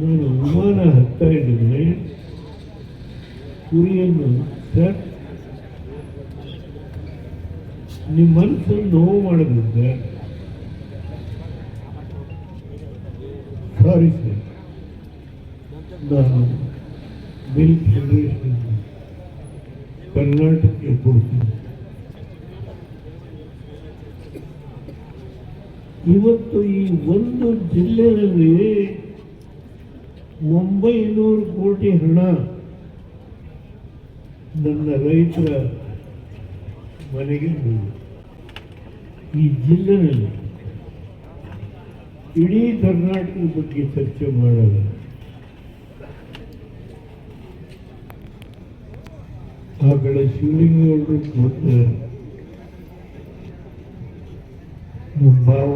ನಾನು ವಿಮಾನ ಹತ್ತಾ ಇದ್ದೇನೆ. ಕುರಿಯನ್ನು ಸರ್, ನಿಮ್ಮ ಮನಸ್ಸನ್ನು ನೋವು ಮಾಡದಿದ್ದೆ ಸಾರಿ ಸರ್ ನಾನು ಬಿಲ್ ಫೆಡರೇಷನ್ ಕರ್ನಾಟಕಕ್ಕೆ ಕೊಡ್ತೀನಿ. ಇವತ್ತು ಈ ಒಂದು ಜಿಲ್ಲೆಯಲ್ಲಿ ಒಂಬೈನೂರು ಕೋಟಿ ಹಣ ನನ್ನ ರೈತರ ಮನೆಗೆ ಈ ಜಿಲ್ಲೆಯಲ್ಲಿ ಇಡೀ ಕರ್ನಾಟಕದ ಬಗ್ಗೆ ಚರ್ಚೆ ಮಾಡಲ್ಲ ಆ ಕಡೆ ಶಿವಲಿಂಗೇಗೌಡರು ಕೂತಾರೆ ನಮ್ಮ ಭಾವ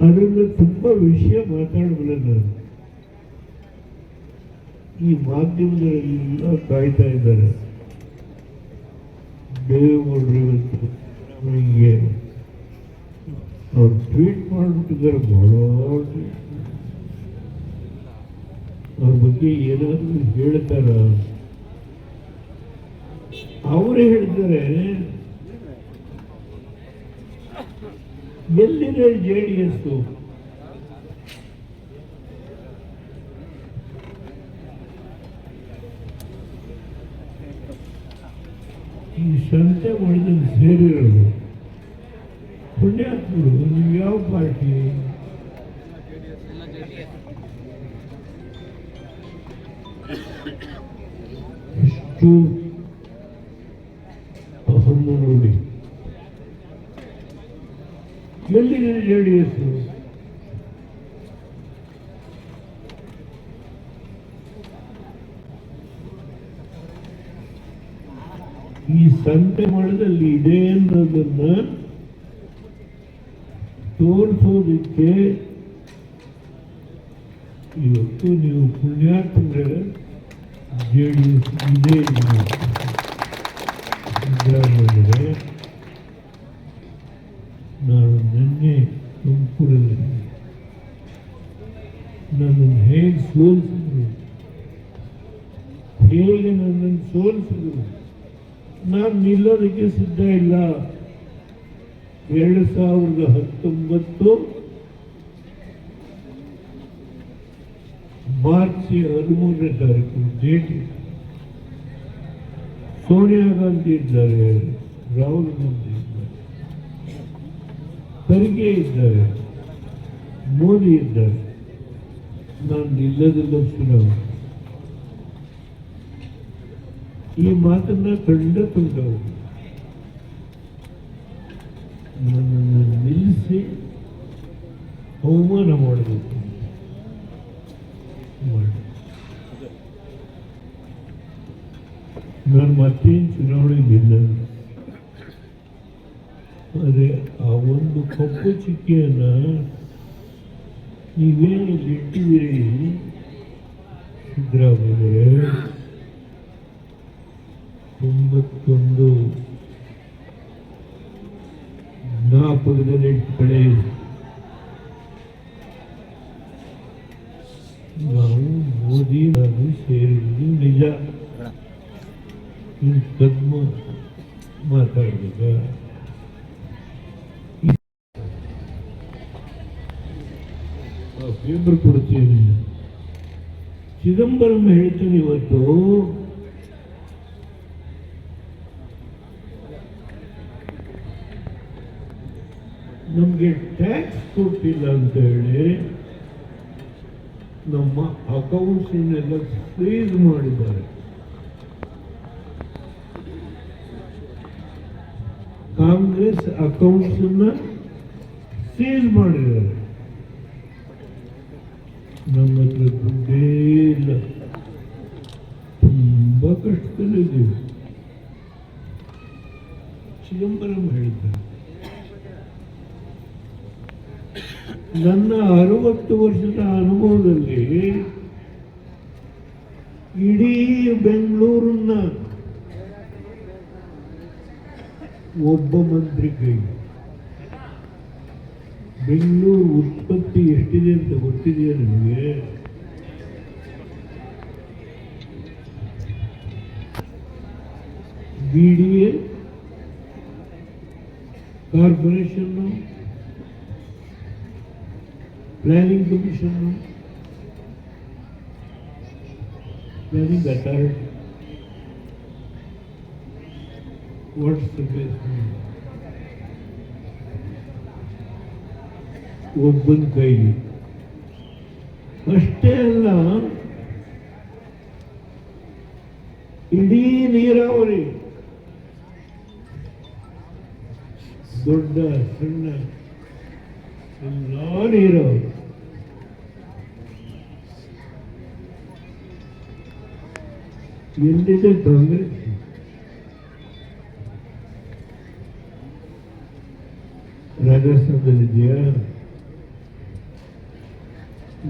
ಅದರಿಂದ ತುಂಬಾ ವಿಷಯ ಮಾತಾಡಬಲ್ಲ ನಾನು ಈ ಮಾಧ್ಯಮದಲ್ಲೆಲ್ಲ ಕಾಯ್ತಾ ಇದ್ದಾರೆ. ದೇವೇಗೌಡರು ಅವ್ರು ಟ್ವೀಟ್ ಮಾಡಿಬಿಟ್ಟಿದ್ದಾರೆ, ಬಹಳ ಅವ್ರ ಬಗ್ಗೆ ಏನಾದರೂ ಹೇಳ್ತಾರ? ಅವರೇ ಹೇಳ್ತಾರೆ ಎಲ್ಲಿದೆ ಜೆ ಡಿ ಎಸ್ ಈ ಸಂತೆ ಮಾಡಿದ ಸೇರಿರೋದು ಪುಣ್ಯಾತ್ಮರು, ನೀವು ಯಾವ ಪಾರ್ಟಿ? ಎಷ್ಟು ಅಹಮ್ಮ ನೋಡಿ ಎಲ್ಲಿದೆ ಜೆ ಡಿ ಎಸ್ ಈ ಸಂತೆ ಮಾಡದಲ್ಲಿ ಇದೆ ಅನ್ನೋದನ್ನ ತೋರಿಸೋದಕ್ಕೆ ಇವತ್ತು ನೀವು ಪುಣ್ಯಾತ್ಮರ ಜೆ ಡಿ ಎಸ್ ಇದೆ ಸಿದ್ದರಾಮಯ್ಯರೇ ನಾನು ನಿನ್ನೆ ತುಮಕೂರಲ್ಲಿ ನನ್ನನ್ನು ಹೇಗೆ ಸೋಲಿಸಿದ್ರು? ಹೇಗೆ ನನ್ನನ್ನು ಸೋಲಿಸಿದ್ರು? ನಾನು ನಿಲ್ಲೋದಕ್ಕೆ ಸಿದ್ಧ ಇಲ್ಲ. ಎರಡು ಸಾವಿರದ ಹತ್ತೊಂಬತ್ತು ಮಾರ್ಚ್ ಹದಿಮೂರನೇ ತಾರೀಕು ಡೇಟ್. ಸೋನಿಯಾ ಗಾಂಧಿ ಇದ್ದಾರೆ, ರಾಹುಲ್ ಗಾಂಧಿ ಇದ್ದಾರೆ, ಖರ್ಗೆ ಇದ್ದಾರೆ, ಮೋದಿ ಇದ್ದಾರೆ. ನಾನು ನಿಲ್ಲದಿಲ್ಲ ಚುನಾವಣೆ ಈ ಮಾತನ್ನ ಕಂಡ ತುಂಡವರು ನನ್ನನ್ನು ನಿಲ್ಲಿಸಿ ಅವಮಾನ ಮಾಡಬೇಕು. ಮಾಡಿ. ನಾನು ಮತ್ತೇನು ಚುನಾವಣೆ ನಿಲ್ಲಲ್ಲ. ಆದರೆ ಆ ಒಂದು ಕಪ್ಪು ಚಿಕ್ಕಿಯನ್ನ ನೀವೇನು ಇಟ್ಟಿದ್ದೀರಿ ಸಿದ್ದರಾಮಯ್ಯ. ತೊಂಬತ್ತೊಂದು. ಜ್ಞಾಪಕದಲ್ಲಿ ಕಡೆ ನಾವು ಮೋದಿ ನಾನು ಸೇರಿದ್ದು ನಿಜ ಪದ್ಮ ಮಾತಾಡ್ಬೇಕ ಪೇಪರ್ ಕೊಡ್ತೀನಿ. ಚಿದಂಬರಂ ಹೇಳ್ತೀನಿ ಇವತ್ತು ನಮಗೆ ಟ್ಯಾಕ್ಸ್ ಕೊಟ್ಟಿಲ್ಲ ಅಂತೇಳಿ ನಮ್ಮ ಅಕೌಂಟ್ಸನ್ನೆಲ್ಲ ಸೀಸ್ ಮಾಡಿದ್ದಾರೆ. ಕಾಂಗ್ರೆಸ್ ಅಕೌಂಟ್ಸನ್ನ ಸೀಲ್ ಮಾಡಿದ್ದಾರೆ. ನಮ್ಮ ಹತ್ರ ದುಡ್ಡೇ ಇಲ್ಲ. ತುಂಬ ಕಷ್ಟದಲ್ಲಿದ್ದೀವಿ. ಚಿದಂಬರಂ ಹೇಳ್ತಾರೆ ನನ್ನ ಅರವತ್ತು ವರ್ಷದ ಅನುಭವದಲ್ಲಿ ಇಡೀ ಬೆಂಗಳೂರನ್ನ ಒಬ್ಬ ಮಂತ್ರಿ ಕೈ. ಬೆಂಗಳೂರು ಉತ್ಪತ್ತಿ ಎಷ್ಟಿದೆ ಅಂತ ಗೊತ್ತಿದೆಯಾ ನಿಮಗೆ? B D A corporation planning commission planning authority what's the basement ಒಬ್ಬನ ಕೈಲಿ ಅಷ್ಟೇ ಅಲ್ಲ ಇಡೀ ನೀರಾವರಿ ದೊಡ್ಡ ಸಣ್ಣ ಎಲ್ಲ ನೀರಾವರಿ ಎಲ್ಲಿದೆ ಕಾಂಗ್ರೆಸ್ ರಾಜಸ್ಥಾನದಲ್ಲಿದೆಯಾ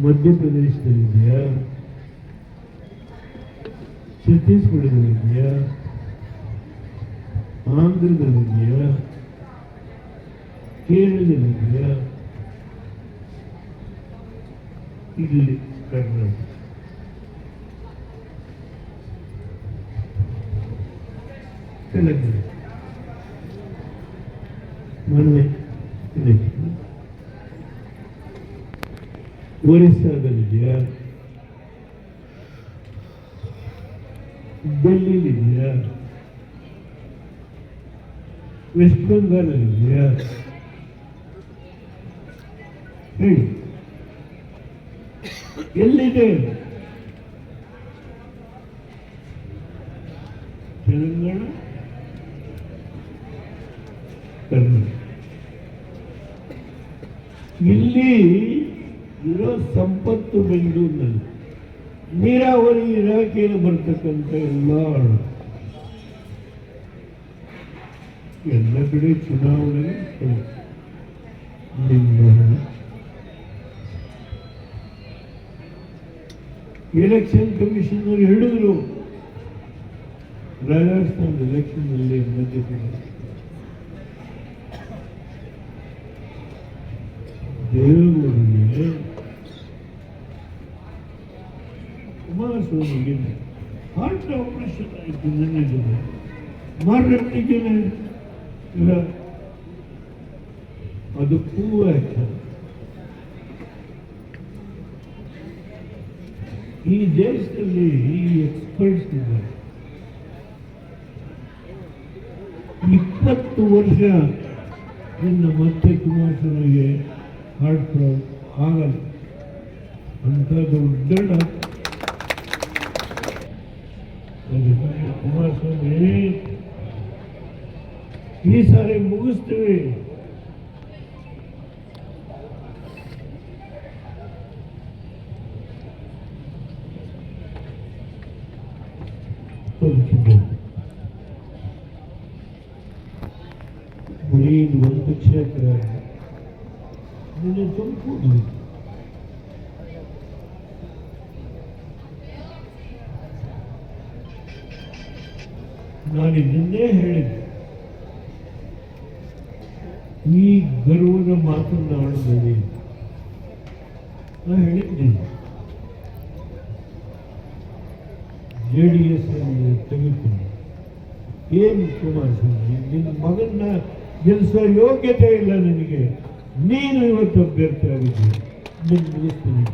ಮಧ್ಯಪ್ರದೇಶದಲ್ಲಿದೆಯಾ ಛತ್ತೀಸ್ಗಢದಲ್ಲಿದೆಯಾ ಆಂಧ್ರದಲ್ಲಿದೆಯಾ ಕೇರಳದಲ್ಲಿದೆಯಾ ಇಲ್ಲಿ ಕರ್ನಾಟಕ ಒರಿಸ್ಸಾದಲ್ಲಿದೆಯಾ ಡೆಲ್ಲಿಲಿದೆಯಾ ವೆಸ್ಟ್ ಬೆಂಗಾಲಲ್ಲಿದೆಯಾ? ಹೇಳಿ. ಎಲ್ಲಿದೆ? ತೆಲಂಗಾಣ? ಕರ್ನಾಟಕ. ಇಲ್ಲಿ ಇರೋ ಸಂಪತ್ತು ಬೆಂಗಳೂರಿನಲ್ಲಿ. ನೀರಾವರಿ ಇಲಾಖೆಯಲ್ಲಿ ಬರ್ತಕ್ಕಂಥ ಎಲ್ಲ ಎಲ್ಲ ಕಡೆ ಚುನಾವಣೆ ಎಲೆಕ್ಷನ್ ಕಮಿಷನ್ ಹೇಳಿದ್ರು ರಾಜಸ್ಥಾನ ಎಲೆಕ್ಷನ್ ಅಲ್ಲಿ ಮಧ್ಯಪ್ರದೇಶ ದೇವೇಗೌಡರಿಗೆ ಕುಮಾರಸ್ವಾಮಿಗೆ ಹಾರ್ಟ್ ಆಪರೇಷನ್ ಆಯಿತು ನನ್ನ ಜೊತೆ ಮಾರ್ಗಟ್ಟಿಗೆ ಇಲ್ಲ ಅದು ಕೂವ ಆಯ್ತು ಈ ದೇಶದಲ್ಲಿ ಈ ಎಕ್ಸ್ಪರ್ಟ್ಸ್ ಇದ್ದಾರೆ ಇಪ್ಪತ್ತು ವರ್ಷ ಇನ್ನು ಮತ್ತೆ ಕುಮಾರಸ್ವಾಮಿಗೆ ಹಾರ್ಟ್ ಪ್ರಾಬ್ಲಮ್ ಆಗಲ್ಲ ಅಂತ ದೊಡ್ಡ ಕುಮಾರಸ್ವಾಮಿ ಈ ಸಾರಿ ಮುಗಿಸ್ತೀವಿ ಬದುಕಿದ್ದೇವೆ. ಬರೀ ಇದು ಒಂದು ಕ್ಷೇತ್ರ ನಿನ್ನೆ ತುಮಕೂರು ನಾನು ಇದನ್ನೇ ಹೇಳಿದ್ದೆ. ಈ ಗರ್ವದ ಮಾತನ್ನ ಆಡಬೇಡಿ ನಾನು ಹೇಳಿದ್ದೀನಿ. ಜೆ ಡಿ ಎಸ್ ಅಲ್ಲಿ ತೆಗೆದುಕೊಂಡು ಏನು ಕುಮಾರಸ್ವಾಮಿ ನಿನ್ನ ಮಗನ್ನ ಗೆಲ್ಲಿಸೋ ಯೋಗ್ಯತೆ ಇಲ್ಲ ನಿನಗೆ. ನೀನು ಇವತ್ತು ಅಭ್ಯರ್ಥಿ ಆಗಿದ್ದೀನಿ ನಿನ್ನ ಮುಗಿಸ್ತೀನಿ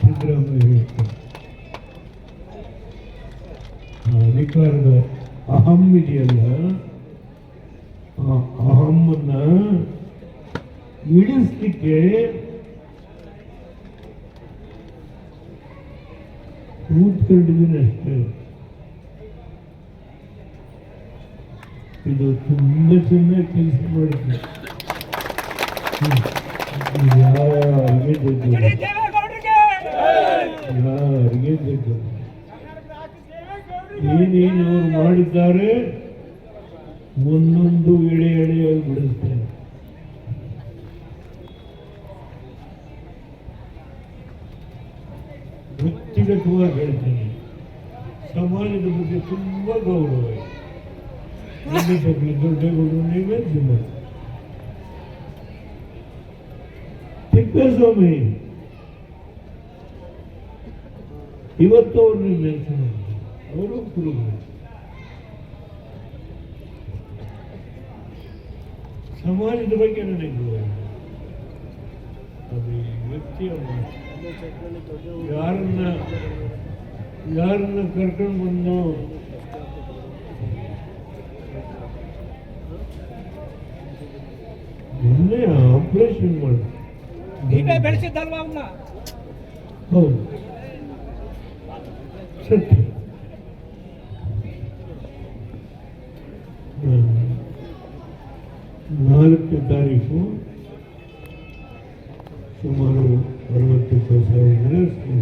ಸಿದ್ದರಾಮಯ್ಯ ಹೇಳ್ತಾರೆ ಅಧಿಕಾರದ ಅಹಂ ಇದೆಯಲ್ಲ ಅಹಮ್ಮನ್ನ ಇಳಿಸ್ಲಿಕ್ಕೆ ಕೂತ್ಕೊಂಡಿದ್ದೀನಿ ಅಷ್ಟೇ. ಇದು ತುಂಬ ಚೆನ್ನಾಗಿ ಕೆಲಸ ಮಾಡಿದ್ದೆ ಯಾರಿಗೆ ಗೊತ್ತಿಲ್ಲ ಯಾರಿಗೆ ಗೊತ್ತಿಲ್ಲ ಏನೇನು ಅವ್ರು ಮಾಡಿದ್ದಾರೆ ಒಂದೊಂದು ಎಳೆ ಎಳೆಯಾಗಿ ಬಿಡಿಸ್ತೇನೆ ವ್ಯಕ್ತಿಗತವಾಗಿ ಹೇಳ್ತೇನೆ ಸಮಾಜದ ಬಗ್ಗೆ ತುಂಬ ಗೌರವ ಇದೆ ನಿರ್ದೇಶಕರು ದೊಡ್ಡಗೌಡರು ನೀವೇ ಜಿಲ್ಲ ತಿಪ್ಪೇಸ್ವಾಮಿ ಇವತ್ತು ಅವ್ರನ್ನ ಮೆನ್ಷನ್ ಮಾಡಿದ್ರು ಅವರು ಕುರುಬರು ಸಮಾಜದ ಬಗ್ಗೆ ನನಗೆ ಗೌರವ. ಅದು ಈ ವ್ಯಕ್ತಿಯ ಮಾತು. ಯಾರನ್ನ ಯಾರನ್ನ ಕರ್ಕೊಂಡು ಬಂದು ಮೊನ್ನೆ ಆಪರೇಷನ್ ಮಾಡಿ ನೀವೇ ಬೆಳೆಸಿದ್ದಲ್ವಾ ಅವನ್ನ ಹೌದು. ಸತ್ಯ. ನಾಲ್ಕು ತಾರೀಕು ಸುಮಾರು ಅರವತ್ತು ಸಾವಿರ ಜನ.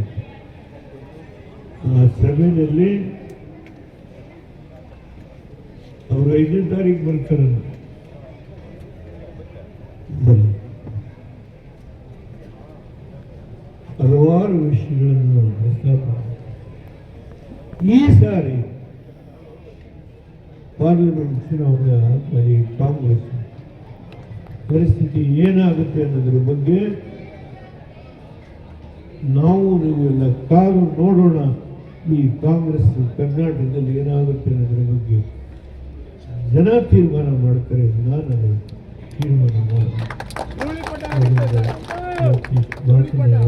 ಆ ಸಭೆಯಲ್ಲಿ ಅವರು ಐದನೇ ತಾರೀಕು ಬರ್ತಾರಲ್ಲ. ಹಲವಾರು ವಿಷಯಗಳನ್ನು ಪ್ರಸ್ತಾಪ. ಈ ಸಾರಿ ಪಾರ್ಲಿಮೆಂಟ್ ಚುನಾವಣೆ ಈ ಕಾಂಗ್ರೆಸ್ ಪರಿಸ್ಥಿತಿ ಏನಾಗುತ್ತೆ ಅನ್ನೋದ್ರ ಬಗ್ಗೆ ನಾವು ನೀವು ಎಲ್ಲ ಕಾದು ನೋಡೋಣ ಈ ಕಾಂಗ್ರೆಸ್ ಕರ್ನಾಟಕದಲ್ಲಿ ಏನಾಗುತ್ತೆ ಅನ್ನೋದ್ರ ಬಗ್ಗೆ ಜನ ತೀರ್ಮಾನ ಮಾಡ್ತಾರೆ ನಾನು ತೀರ್ಮಾನ ಮಾಡಿ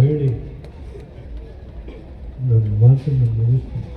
ಹೇಳಿ. ನನ್ನ ಮಾತನ್ನು ಮುಗಿಸ್ತೀನಿ.